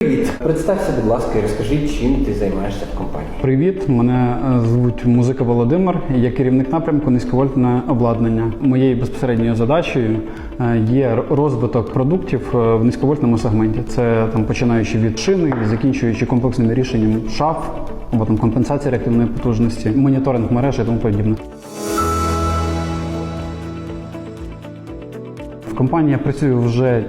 Привіт, представся, будь ласка, і розкажи, чим ти займаєшся в компанії. Привіт, мене звуть Музика Володимир. Я керівник напрямку низьковольтне обладнання. Моєю безпосередньою задачею е, є розвиток продуктів е, в низьковольтному сегменті. Це там починаючи від шини, закінчуючи комплексним рішенням шаф або там компенсація реактивної потужності, моніторинг мережі і тому подібне. В компанії я працюю вже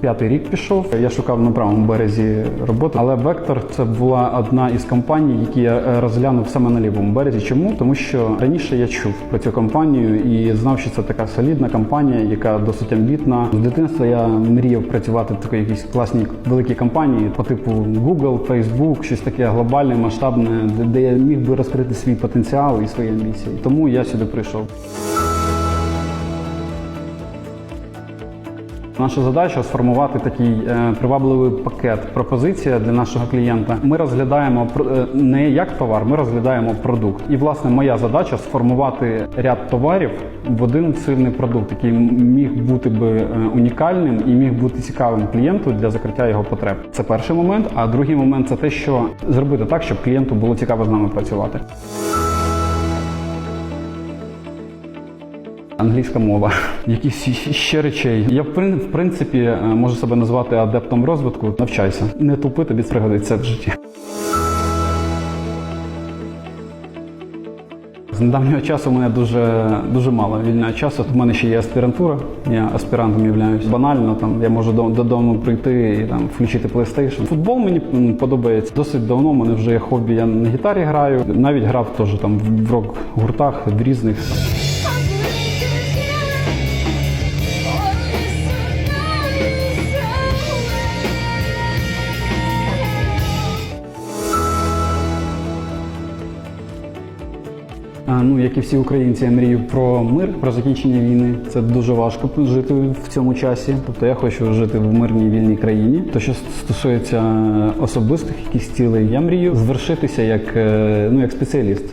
п'ятий рік пішов. Я шукав на правому березі роботи, але Вектор це була одна із компаній, які я е, розглянув саме на лівому березі. Чому? Тому що раніше я чув про цю компанію і знав, що це така солідна компанія, яка досить амбітна. З дитинства я мріяв працювати в такій якійсь класній великій компанії по типу Google, Facebook, щось таке глобальне, масштабне, де я міг би розкрити свій потенціал і свої амбіції. Тому я сюди прийшов. Наша задача сформувати такий е, привабливий пакет пропозиція для нашого клієнта. Ми розглядаємо е, не як товар, ми розглядаємо продукт. І власне моя задача сформувати ряд товарів в один сильний продукт, який міг бути би е, унікальним і міг бути цікавим клієнту для закриття його потреб. Це перший момент. А другий момент це те, що зробити так, щоб клієнту було цікаво з нами працювати. Англійська мова, якісь ще речей. Я в прин- в принципі е, можу себе назвати адептом розвитку. Навчайся, не тупи, тобі пригодиться в житті. З недавнього часу у мене дуже дуже мало вільного часу. У мене ще є аспірантура. Я аспірантом являюсь. Банально там я можу додому прийти і там включити PlayStation. Футбол мені подобається. Досить давно. У мене вже є хобі. Я на гітарі граю. Навіть грав теж там в- в рок гуртах в різних. Ну, як і всі українці, я мрію про мир, про закінчення війни. Це дуже важко жити в цьому часі. Тобто я хочу жити в мирній вільній країні. То, що стосується особистих якихось цілей, я мрію звершитися як, е, ну, як спеціаліст.